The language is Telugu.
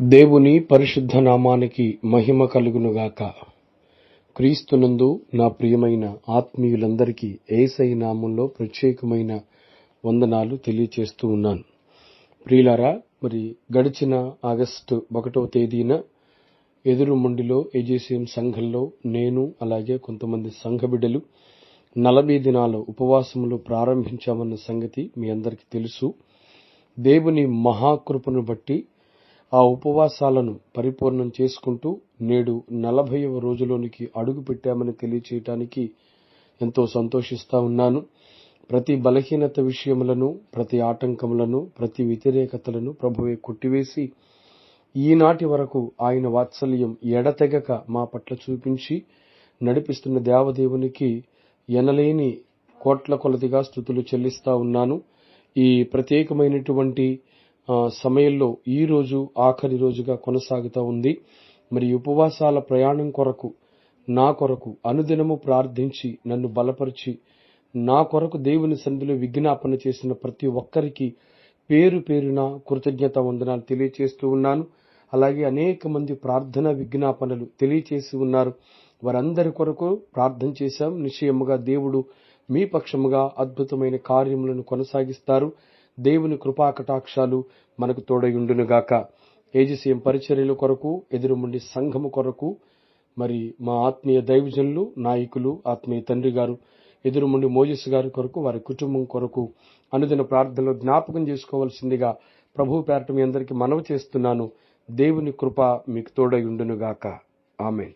దేవుని పరిశుద్ధ నామానికి మహిమ కలుగునుగాక. క్రీస్తునందు నా ప్రియమైన ఆత్మీయులందరికీ ఏసై నామంలో ప్రత్యేకమైన వందనాలు తెలియచేస్తూ ఉన్నాను. ప్రియులారా మరి గడిచిన ఆగస్టు ఒకటవ తేదీన ఎదురుమండిలో ఏజేసీఎం సంఘంలో నేను అలాగే కొంతమంది సంఘ బిడ్డలు నలభై దినాల ఉపవాసములు ప్రారంభించామన్న సంగతి మీ అందరికీ తెలుసు. దేవుని మహాకృపను బట్టి ఆ ఉపవాసాలను పరిపూర్ణం చేసుకుంటూ నేడు నలభైవ రోజులోనికి అడుగు పెట్టామని తెలియచేయటానికి ఎంతో సంతోషిస్తా ఉన్నాను. ప్రతి బలహీనత విషయములను ప్రతి ఆటంకములను ప్రతి వ్యతిరేకతలను ప్రభువే కొట్టివేసి ఈనాటి వరకు ఆయన వాత్సల్యం ఎడతెగక మా పట్ల చూపించి నడిపిస్తున్న దేవదేవునికి ఎనలేని కోట్ల కొలదిగా స్థుతులు చెల్లిస్తా ఉన్నాను. ఈ ప్రత్యేకమైనటువంటి సమయంలో ఈ రోజు ఆఖరి రోజుగా కొనసాగుతూ ఉంది. మరి ఉపవాసాల ప్రయాణం కొరకు నా కొరకు అనుదినము ప్రార్థించి నన్ను బలపరిచి నా కొరకు దేవుని సన్నిధిలో విజ్ఞాపన చేసిన ప్రతి ఒక్కరికి పేరు పేరున కృతజ్ఞత వందనాలు తెలియచేస్తూ ఉన్నాను. అలాగే అనేక మంది ప్రార్థన విజ్ఞాపనలు తెలియచేసి ఉన్నారు. వారందరి కొరకు ప్రార్థన చేశాం. నిశ్చయముగా దేవుడు మీ పక్షముగా అద్భుతమైన కార్యములను కొనసాగిస్తారు. దేవుని కృపా కటాక్షాలు మనకు తోడయుండునుగాక ఏజీసీఎం పరిచర్యల కొరకు ఎదురుముండి సంఘము కొరకు మరి మా ఆత్మీయ దైవజనులు నాయకులు ఆత్మీయ తండ్రి గారు ఎదురుముండి మోజస్ గారి కొరకు వారి కుటుంబం కొరకు అనుదిన ప్రార్థనలో జ్ఞాపకం చేసుకోవాల్సిందిగా ప్రభు పేరట మీ అందరికీ మనవి చేస్తున్నాను. దేవుని కృప మీకు తోడయుండునుగాక ఆమెన్.